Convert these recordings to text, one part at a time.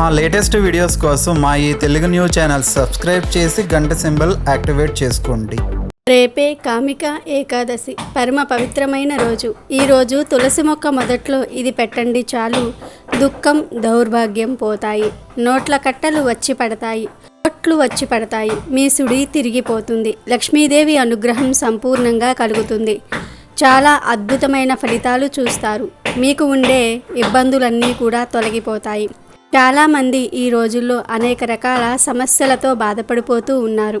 మా latest videos కోసం మా ఈ తెలుగు న్యూస్ ఛానల్ సబ్స్క్రైబ్ చేసి గంట సింబల్ యాక్టివేట్ చేసుకోండి. రేపే కామిక ఏకాదశి. పరమ పవిత్రమైన రోజు. ఈ రోజు తులసి మొక్క మొదట్లో ఇది పెట్టండి చాలు. దుఃఖం దౌర్భాగ్యం పోతాయి. నోట్ల కట్టలు వచ్చి పడతాయి. కొట్లు వచ్చి పడతాయి. మీ సుడి తిరిగిపోతుంది. లక్ష్మీదేవి అనుగ్రహం సంపూర్ణంగా కలుగుతుంది. చాలా అద్భుతమైన ఫలితాలు చూస్తారు. మీకు ఉండే ఇబ్బందులన్నీ కూడా తొలగిపోతాయి. చాలామంది ఈ రోజుల్లో అనేక రకాల సమస్యలతో బాధపడిపోతూ ఉన్నారు.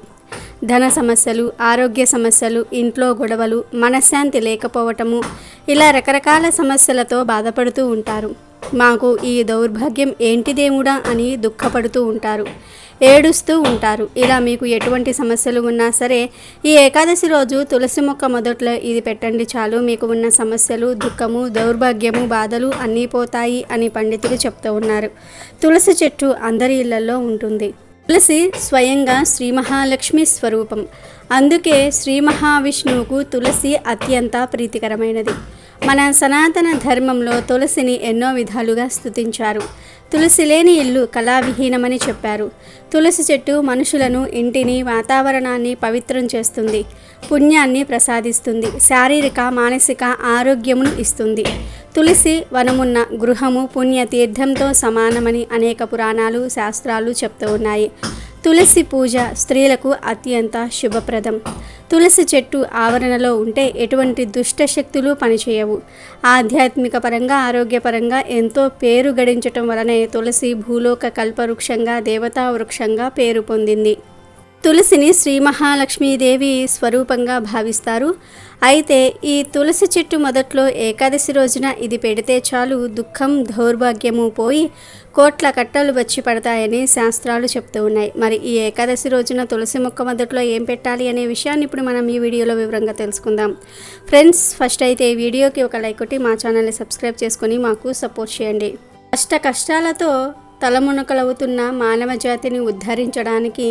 ధన సమస్యలు ఆరోగ్య సమస్యలు ఇంట్లో గొడవలు మనశ్శాంతి లేకపోవటము ఇలా రకరకాల సమస్యలతో బాధపడుతూ ఉంటారు. మాకు ఈ దౌర్భాగ్యం ఏంటిదేముడా అని దుఃఖపడుతూ ఉంటారు. ఏడుస్తూ ఉంటారు. ఇలా మీకు ఎటువంటి సమస్యలు ఉన్నా సరే ఈ ఏకాదశి రోజు తులసి మొక్క మొదట్లో ఇది పెట్టండి చాలు. మీకు ఉన్న సమస్యలు దుఃఖము దౌర్భాగ్యము బాధలు అన్నీ పోతాయి అని పండితులు చెప్తూ ఉన్నారు. తులసి చెట్టు అందరి ఇళ్ళలో ఉంటుంది. తులసి స్వయంగా శ్రీ మహాలక్ష్మి స్వరూపం. అందుకే శ్రీ మహావిష్ణువుకు తులసి అత్యంత ప్రీతికరమైనది. మన సనాతన ధర్మంలో తులసిని ఎన్నో విధాలుగా స్థుతించారు తులసి లేని ఇల్లు కళావిహీనమని చెప్పారు. తులసి చెట్టు మనుషులను ఇంటిని వాతావరణాన్ని పవిత్రం చేస్తుంది. పుణ్యాన్ని ప్రసాదిస్తుంది. శారీరక మానసిక ఆరోగ్యమును ఇస్తుంది. తులసి వనమున్న గృహము పుణ్య తీర్థంతో సమానమని అనేక పురాణాలు శాస్త్రాలు చెప్తూ ఉన్నాయి. తులసి పూజ స్త్రీలకు అత్యంత శుభప్రదం. తులసి చెట్టు ఆవరణలో ఉంటే ఎటువంటి దుష్ట శక్తులు పనిచేయవు. ఆధ్యాత్మిక పరంగా ఆరోగ్యపరంగా ఎంతో పేరు గడించటం వలనే తులసి భూలోక కల్పవృక్షంగా దేవతా వృక్షంగా పేరు పొందింది. తులసిని శ్రీ మహాలక్ష్మీదేవి స్వరూపంగా భావిస్తారు. అయితే ఈ తులసి చెట్టు మొదట్లో ఏకాదశి రోజున ఇది పెడితే చాలు దుఃఖం దౌర్భాగ్యము పోయి కోట్ల కట్టలు వచ్చి పడతాయని శాస్త్రాలు చెప్తూ ఉన్నాయి. మరి ఈ ఏకాదశి రోజున తులసి మొక్క మొదట్లో ఏం పెట్టాలి అనే విషయాన్ని ఇప్పుడు మనం ఈ వీడియోలో వివరంగా తెలుసుకుందాం. ఫ్రెండ్స్ ఫస్ట్ అయితే ఈ వీడియోకి ఒక లైక్ కొట్టి మా ఛానల్ని సబ్స్క్రైబ్ చేసుకొని మాకు సపోర్ట్ చేయండి. కష్ట కష్టాలతో తలమునకలవుతున్న మానవ జాతిని ఉద్ధరించడానికి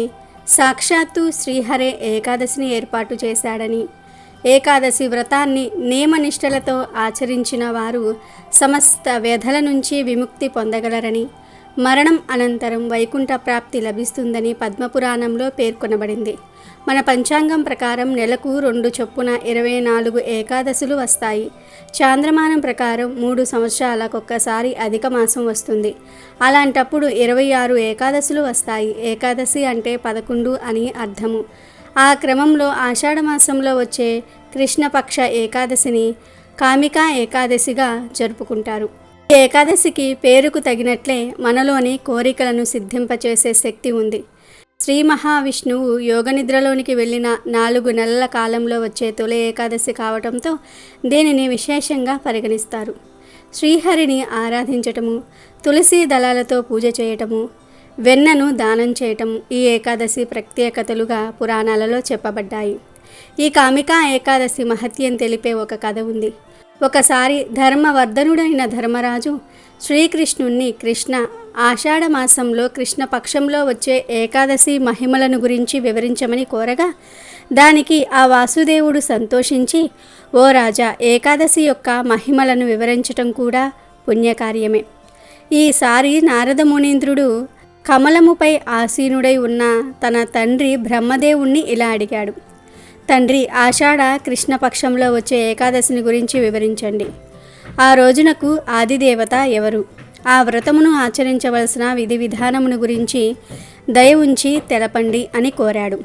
సాక్షాత్తు శ్రీహరే ఏకాదశిని ఏర్పాటు చేశాడని ఏకాదశి వ్రతాన్ని నియమనిష్టలతో ఆచరించిన వారు సమస్త వ్యధల నుంచి విముక్తి పొందగలరని మరణం అనంతరం వైకుంఠ ప్రాప్తి లభిస్తుందని పద్మపురాణంలో పేర్కొనబడింది. మన పంచాంగం ప్రకారం నెలకు రెండు చొప్పున ఇరవై నాలుగు ఏకాదశులు వస్తాయి. చాంద్రమానం ప్రకారం మూడు సంవత్సరాలకొక్కసారి అధిక మాసం వస్తుంది. అలాంటప్పుడు ఇరవై ఆరు ఏకాదశులు వస్తాయి. ఏకాదశి అంటే పదకొండు అని అర్థము. ఆ క్రమంలో ఆషాఢమాసంలో వచ్చే కృష్ణపక్ష ఏకాదశిని కామికా ఏకాదశిగా జరుపుకుంటారు. ఈ ఏకాదశికి పేరుకు తగినట్లే మనలోని కోరికలను సిద్ధింపచేసే శక్తి ఉంది. శ్రీ మహావిష్ణువు యోగనిద్రలోనికి వెళ్ళిన నాలుగు నెలల కాలంలో వచ్చే తొలి ఏకాదశి కావటంతో దీనిని విశేషంగా పరిగణిస్తారు. శ్రీహరిని ఆరాధించటము తులసి దళాలతో పూజ చేయటము వెన్నను దానం చేయటం ఈ ఏకాదశి ప్రత్యేకతలుగా పురాణాలలో చెప్పబడ్డాయి. ఈ కామికా ఏకాదశి మహత్యం తెలిపే ఒక కథ ఉంది. ఒకసారి ధర్మవర్ధనుడైన ధర్మరాజు శ్రీకృష్ణుణ్ణి కృష్ణ ఆషాఢ మాసంలో కృష్ణ పక్షంలో వచ్చే ఏకాదశి మహిమలను గురించి వివరించమని కోరగా దానికి ఆ వాసుదేవుడు సంతోషించి ఓ రాజా ఏకాదశి యొక్క మహిమలను వివరించటం కూడా పుణ్యకార్యమే. ఈసారి నారద మునీంద్రుడు కమలముపై ఆసీనుడై ఉన్న తన తండ్రి బ్రహ్మదేవుణ్ణి ఇలా అడిగాడు. తండ్రి ఆషాఢ కృష్ణపక్షంలో వచ్చే ఏకాదశిని గురించి వివరించండి. ఆ రోజునకు ఆదిదేవత ఎవరు? ఆ వ్రతమును ఆచరించవలసిన విధి విధానమును గురించి దయ ఉంచి తెలపండి అని కోరాడు.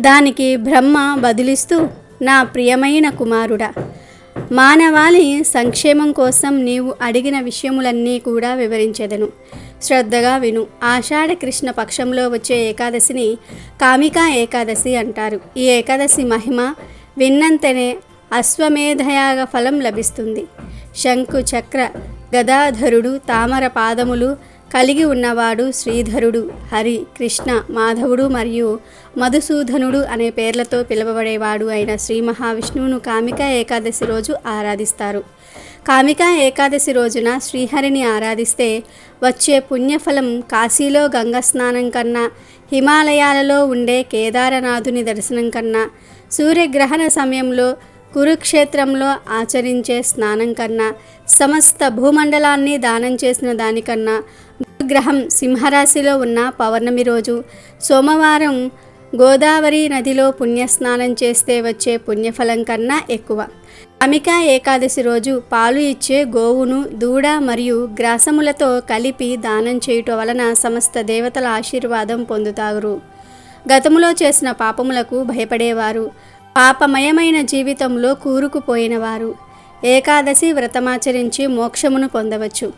దానికి బ్రహ్మ బదిలిస్తూ నా ప్రియమైన కుమారుడా మానవాళి సంక్షేమం కోసం నీవు అడిగిన విషయములన్నీ కూడా వివరించెదను. శ్రద్ధగా విను. ఆషాఢ కృష్ణ పక్షంలో వచ్చే ఏకాదశిని కామికా ఏకాదశి అంటారు. ఈ ఏకాదశి మహిమ విన్నంతనే అశ్వమేధయాగ ఫలం లభిస్తుంది. శంకు చక్ర గదాధరుడు తామర పాదములు కలిగి ఉన్నవాడు శ్రీధరుడు హరి కృష్ణ మాధవుడు మరియు మధుసూదనుడు అనే పేర్లతో పిలువబడేవాడు అయిన శ్రీ మహావిష్ణువును కామికా ఏకాదశి రోజు ఆరాధిస్తారు. కామిక ఏకాదశి రోజున శ్రీహరిని ఆరాధిస్తే వచ్చే పుణ్యఫలం కాశీలో గంగా స్నానం కన్నా హిమాలయాలలో ఉండే కేదారనాథుని దర్శనం కన్నా సూర్యగ్రహణ సమయంలో కురుక్షేత్రంలో ఆచరించే స్నానం కన్నా సమస్త భూమండలాన్ని దానం చేసిన దానికన్నా గ్రహం సింహరాశిలో ఉన్న పౌర్ణమి రోజు సోమవారం గోదావరి నదిలో పుణ్యస్నానం చేస్తే వచ్చే పుణ్యఫలం కన్నా ఎక్కువ. అమిక ఏకాదశి రోజు పాలు ఇచ్చే గోవును దూడ మరియు గ్రాసములతో కలిపి దానం చేయుట వలన సమస్త దేవతల ఆశీర్వాదం పొందుతారు గతములో చేసిన పాపములకు భయపడేవారు. పాపమయమైన జీవితంలో కూరుకుపోయినవారు. ఏకాదశి వ్రతమాచరించి మోక్షమును పొందవచ్చు.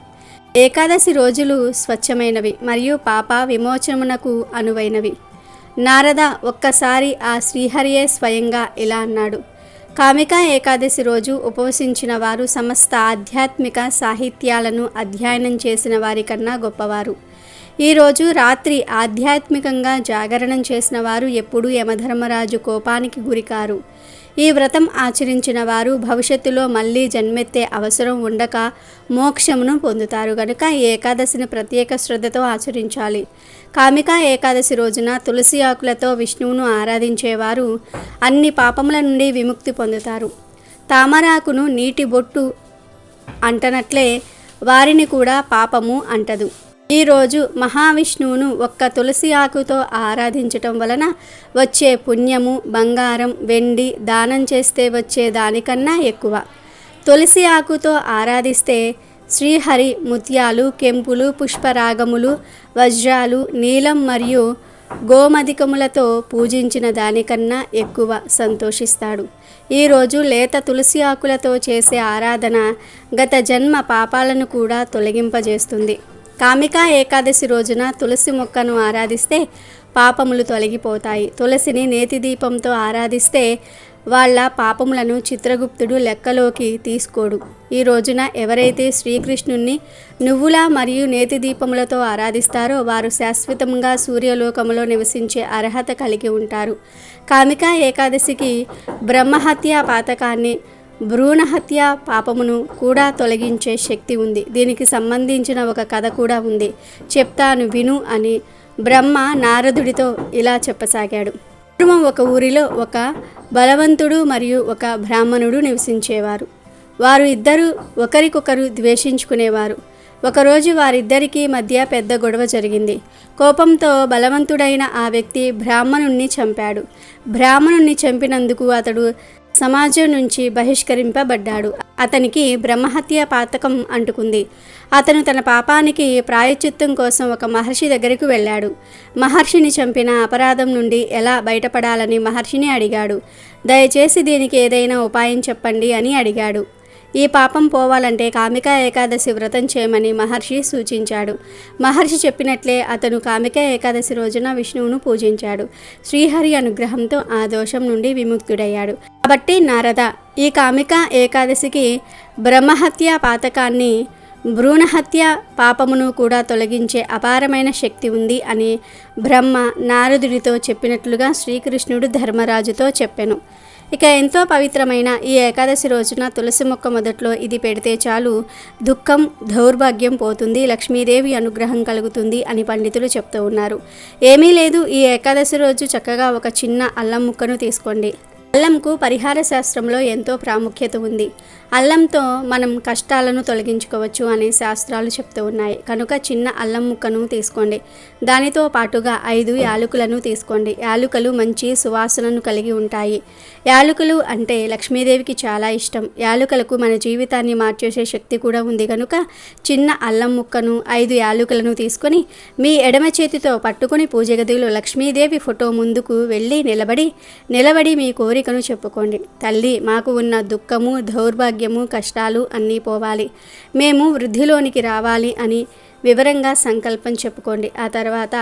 ఏకాదశి రోజులు స్వచ్ఛమైనవి మరియు పాప విమోచనమునకు అనువైనవి. నారద ఒక్కసారి ఆ శ్రీహరియే స్వయంగా ఇలా అన్నాడు. కామిక ఏకాదశి రోజు ఉపవసించిన వారు సమస్త ఆధ్యాత్మిక సాహిత్యాలను అధ్యయనం చేసిన వారికన్నా గొప్పవారు. ఈరోజు రాత్రి ఆధ్యాత్మికంగా జాగరణం చేసిన వారు ఎప్పుడూ యమధర్మరాజు కోపానికి గురికారు. ఈ వ్రతం ఆచరించిన వారు భవిష్యత్తులో మళ్ళీ జన్మెత్తే అవసరం ఉండక మోక్షమును పొందుతారు. గనుక ఈ ఏకాదశిని ప్రత్యేక శ్రద్ధతో ఆచరించాలి. కామిక ఏకాదశి రోజున తులసి ఆకులతో విష్ణువును ఆరాధించేవారు అన్ని పాపముల నుండి విముక్తి పొందుతారు. తామరాకును నీటి బొట్టు అంటనట్లే వారిని కూడా పాపము అంటదు. ఈరోజు మహావిష్ణువును ఒక్క తులసి ఆకుతో ఆరాధించటం వలన వచ్చే పుణ్యము బంగారం వెండి దానం చేస్తే వచ్చే దానికన్నా ఎక్కువ. తులసి ఆకుతో ఆరాధిస్తే శ్రీహరి ముత్యాలు కెంపులు పుష్పరాగములు వజ్రాలు నీలం మరియు గోమధికములతో పూజించిన దానికన్నా ఎక్కువ సంతోషిస్తాడు. ఈరోజు లేత తులసి ఆకులతో చేసే ఆరాధన గత జన్మ పాపాలను కూడా తొలగింపజేస్తుంది. కామికా ఏకాదశి రోజున తులసి మొక్కను ఆరాధిస్తే పాపములు తొలగిపోతాయి. తులసిని నేతి దీపంతో ఆరాధిస్తే వాళ్ళ పాపములను చిత్రగుప్తుడు లెక్కలోకి తీసుకోడు. ఈ రోజున ఎవరైతే శ్రీకృష్ణుణ్ణి నువ్వుల మరియు నేతి దీపములతో ఆరాధిస్తారో వారు శాశ్వతంగా సూర్యలోకములో నివసించే అర్హత కలిగి ఉంటారు. కామికా ఏకాదశికి బ్రహ్మహత్య పాతకాన్ని భ్రూణహత్య పాపమును కూడా తొలగించే శక్తి ఉంది. దీనికి సంబంధించిన ఒక కథ కూడా ఉంది. చెప్తాను విను అని బ్రహ్మ నారదుడితో ఇలా చెప్పసాగాడు. పూర్వం ఒక ఊరిలో ఒక బలవంతుడు మరియు ఒక బ్రాహ్మణుడు నివసించేవారు. వారు ఇద్దరు ఒకరికొకరు ద్వేషించుకునేవారు. ఒకరోజు వారిద్దరికీ మధ్య పెద్ద గొడవ జరిగింది. కోపంతో బలవంతుడైన ఆ వ్యక్తి బ్రాహ్మణుణ్ణి చంపాడు. బ్రాహ్మణుణ్ణి చంపినందుకు అతడు సమాజం నుంచి బహిష్కరింపబడ్డాడు. అతనికి బ్రహ్మహత్య పాతకం అంటుకుంది. అతను తన పాపానికి ప్రాయచిత్తం కోసం ఒక మహర్షి దగ్గరకు వెళ్ళాడు. మహర్షిని చంపిన అపరాధం నుండి ఎలా బయటపడాలని మహర్షిని అడిగాడు. దయచేసి దీనికి ఏదైనా ఉపాయం చెప్పండి అని అడిగాడు. ఈ పాపం పోవాలంటే కామిక ఏకాదశి వ్రతం చేయమని మహర్షి సూచించాడు. మహర్షి చెప్పినట్లే అతను కామిక ఏకాదశి రోజున విష్ణువును పూజించాడు. శ్రీహరి అనుగ్రహంతో ఆ దోషం నుండి విముక్తుడయ్యాడు. కాబట్టి నారద ఈ కామిక ఏకాదశికి బ్రహ్మహత్య పాతకాన్ని భ్రూణహత్య పాపమును కూడా తొలగించే అపారమైన శక్తి ఉంది అని బ్రహ్మ నారదుడితో చెప్పినట్లుగా శ్రీకృష్ణుడు ధర్మరాజుతో చెప్పెను. ఇక ఎంతో పవిత్రమైన ఈ ఏకాదశి రోజున తులసి మొక్క మొదట్లో ఇది పెడితే చాలు దుఃఖం దౌర్భాగ్యం పోతుంది లక్ష్మీదేవి అనుగ్రహం కలుగుతుంది అని పండితులు చెప్తూ ఉన్నారు. ఏమీ లేదు ఈ ఏకాదశి రోజు చక్కగా ఒక చిన్న అల్లం ముక్కను తీసుకోండి. అల్లంకు పరిహార శాస్త్రంలో ఎంతో ప్రాముఖ్యత ఉంది. అల్లంతో మనం కష్టాలను తొలగించుకోవచ్చు అనే శాస్త్రాలు చెప్తూ ఉన్నాయి. కనుక చిన్న అల్లం ముక్కను తీసుకోండి. దానితో పాటుగా ఐదు యాలకులను తీసుకోండి. యాలుకలు మంచి సువాసనను కలిగి ఉంటాయి. యాలకులు అంటే లక్ష్మీదేవికి చాలా ఇష్టం. యాలకులకు మన జీవితాన్ని మార్చేసే శక్తి కూడా ఉంది. కనుక చిన్న అల్లం ముక్కను ఐదు యాలకులను తీసుకొని మీ ఎడమ చేతితో పట్టుకుని పూజ గదిలో లక్ష్మీదేవి ఫోటో ముందుకు వెళ్ళి నిలబడి నిలబడి మీ కోరిక కోరికను చెప్పుకోండి. తల్లి మాకు ఉన్న దుఃఖము దౌర్భాగ్యము కష్టాలు అన్నీ పోవాలి. మేము వృద్ధిలోనికి రావాలి అని వివరంగా సంకల్పం చెప్పుకోండి. ఆ తర్వాత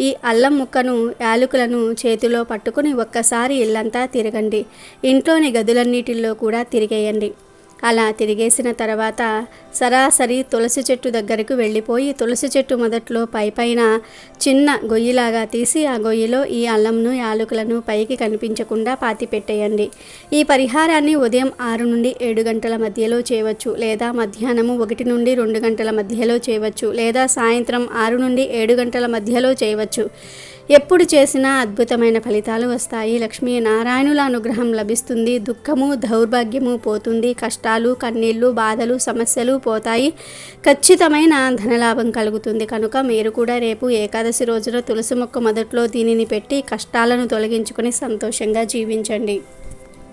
ఈ అల్లం ముక్కను యాలకులను చేతిలో పట్టుకుని ఒక్కసారి ఇల్లంతా తిరగండి. ఇంట్లోని గదులన్నిటిల్లో కూడా తిరిగేయండి. అలా తిరిగేసిన తర్వాత సరాసరి తులసి చెట్టు దగ్గరకు వెళ్ళిపోయి తులసి చెట్టు మొదట్లో పైపైన చిన్న గొయ్యిలాగా తీసి ఆ గొయ్యిలో ఈ అల్లంను యాలకులను పైకి కనిపించకుండా పాతి పెట్టేయండి. ఈ పరిహారాన్ని ఉదయం ఆరు నుండి ఏడు గంటల మధ్యలో చేయవచ్చు లేదా మధ్యాహ్నము ఒకటి నుండి రెండు గంటల మధ్యలో చేయవచ్చు లేదా సాయంత్రం ఆరు నుండి ఏడు గంటల మధ్యలో చేయవచ్చు. ఎప్పుడు చేసినా అద్భుతమైన ఫలితాలు వస్తాయి. లక్ష్మీ నారాయణుల అనుగ్రహం లభిస్తుంది. దుఃఖము దౌర్భాగ్యము పోతుంది. కష్టాలు కన్నీళ్ళు బాధలు సమస్యలు పోతాయి. ఖచ్చితమైన ధనలాభం కలుగుతుంది. కనుక మీరు కూడా రేపు ఏకాదశి రోజున తులసి మొక్క మొదట్లో దీనిని పెట్టి కష్టాలను తొలగించుకుని సంతోషంగా జీవించండి.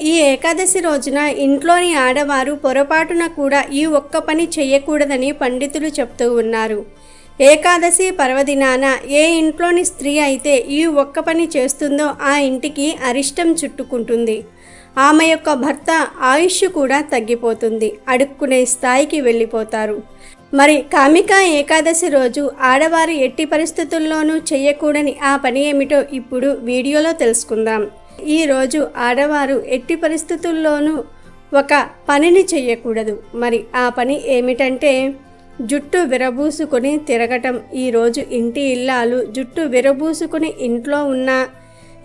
ఈ ఏకాదశి రోజున ఇంట్లోని ఆడవారు పొరపాటున కూడా ఈ ఒక్క పని చేయకూడదని పండితులు చెప్తూ ఉన్నారు. ఏకాదశి పర్వదినాన ఏ ఇంట్లోని స్త్రీ అయితే ఈ ఒక్క పని చేస్తుందో ఆ ఇంటికి అరిష్టం చుట్టుకుంటుంది. ఆమె యొక్క భర్త ఆయుష్ కూడా తగ్గిపోతుంది. అడుక్కునే స్థాయికి వెళ్ళిపోతారు. మరి కామిక ఏకాదశి రోజు ఆడవారు ఎట్టి పరిస్థితుల్లోనూ చేయకూడని ఆ పని ఏమిటో ఇప్పుడు వీడియోలో తెలుసుకుందాం. ఈ రోజు ఆడవారు ఎట్టి పరిస్థితుల్లోనూ ఒక పనిని చేయకూడదు. మరి ఆ పని ఏమిటంటే జుట్టు విరబూసుకొని తిరగటం. ఈరోజు ఇంటి ఇల్లాలు జుట్టు విరబూసుకుని ఇంట్లో ఉన్న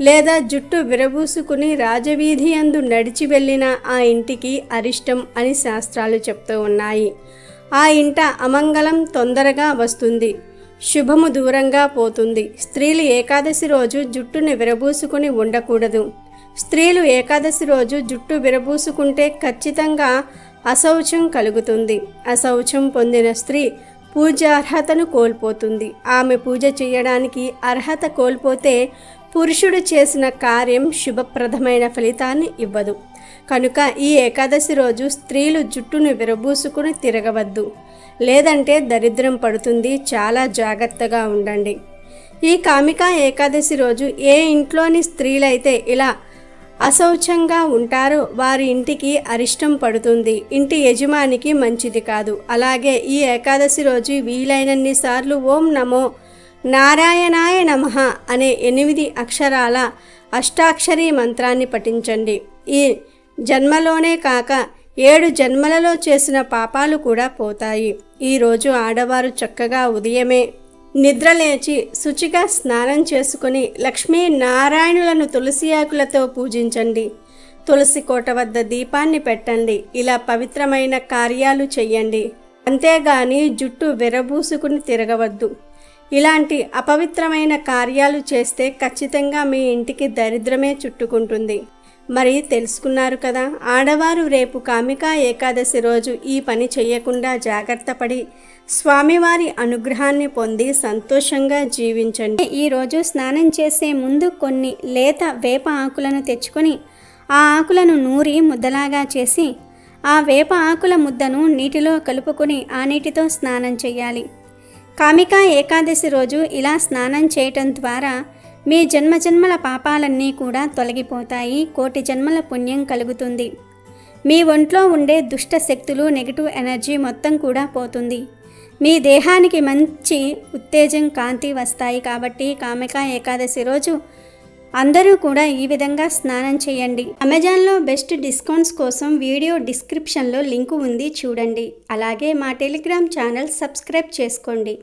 లేదా జుట్టు విరబూసుకుని రాజవీధి అందు నడిచి వెళ్ళిన ఆ ఇంటికి అరిష్టం అని శాస్త్రాలు చెప్తూ ఉన్నాయి. ఆ ఇంట అమంగళం తొందరగా వస్తుంది. శుభము దూరంగా పోతుంది. స్త్రీలు ఏకాదశి రోజు జుట్టుని విరబూసుకుని ఉండకూడదు. స్త్రీలు ఏకాదశి రోజు జుట్టు విరబూసుకుంటే ఖచ్చితంగా అశౌచం కలుగుతుంది. అశౌచం పొందిన స్త్రీ పూజ అర్హతను కోల్పోతుంది. ఆమె పూజ చేయడానికి అర్హత కోల్పోతే పురుషుడు చేసిన కార్యం శుభప్రదమైన ఫలితాన్ని ఇవ్వదు. కనుక ఈ ఏకాదశి రోజు స్త్రీలు జుట్టును విరబూసుకుని తిరగవద్దు. లేదంటే దరిద్రం పడుతుంది. చాలా జాగ్రత్తగా ఉండండి. ఈ కామిక ఏకాదశి రోజు ఏ ఇంట్లోని స్త్రీలైతే ఇలా అశౌచంగా ఉంటారో. వారి ఇంటికి అరిష్టం పడుతుంది. ఇంటి యజమానికి మంచిది కాదు. అలాగే ఈ ఏకాదశి రోజు వీలైనన్ని సార్లు ఓం నమో నారాయణాయ నమః అనే ఎనిమిది అక్షరాల అష్టాక్షరీ మంత్రాన్ని పఠించండి. ఈ జన్మలోనే కాక ఏడు జన్మలలో చేసిన పాపాలు కూడా పోతాయి. ఈరోజు ఆడవారు చక్కగా ఉదయమే నిద్రలేచి శుచిగా స్నానం చేసుకుని లక్ష్మీ నారాయణులను తులసి ఆకులతో పూజించండి. తులసి కోట వద్ద దీపాన్ని పెట్టండి. ఇలా పవిత్రమైన కార్యాలు చెయ్యండి. అంతేగాని జుట్టు విరబూసుకుని తిరగవద్దు. ఇలాంటి అపవిత్రమైన కార్యాలు చేస్తే ఖచ్చితంగా మీ ఇంటికి దరిద్రమే చుట్టుకుంటుంది. మరి తెలుసుకున్నారు కదా. ఆడవారు రేపు కామికా ఏకాదశి రోజు ఈ పని చేయకుండా జాగ్రత్త పడి స్వామివారి అనుగ్రహాన్ని పొంది సంతోషంగా జీవించండి. ఈరోజు స్నానం చేసే ముందు కొన్ని లేత వేప ఆకులను తెచ్చుకొని ఆ ఆకులను నూరి ముద్దలాగా చేసి ఆ వేప ఆకుల ముద్దను నీటిలో కలుపుకొని ఆ నీటితో స్నానం చేయాలి కామికా ఏకాదశి రోజు ఇలా స్నానం చేయటం ద్వారా మీ జన్మజన్మల పాపాలన్నీ కూడా తొలగిపోతాయి. కోటి జన్మల పుణ్యం కలుగుతుంది. మీ ఒంట్లో ఉండే దుష్ట శక్తులు నెగిటివ్ ఎనర్జీ మొత్తం కూడా పోతుంది. మీ దేహానికి మంచి ఉత్తేజం కాంతి వస్తాయి కాబట్టి కామిక ఏకాదశి రోజు అందరూ కూడా ఈ విధంగా స్నానం చేయండి. అమెజాన్లో బెస్ట్ డిస్కౌంట్స్ కోసం వీడియో డిస్క్రిప్షన్లో లింకు ఉంది చూడండి. అలాగే మా టెలిగ్రామ్ ఛానల్ సబ్స్క్రైబ్ చేసుకోండి.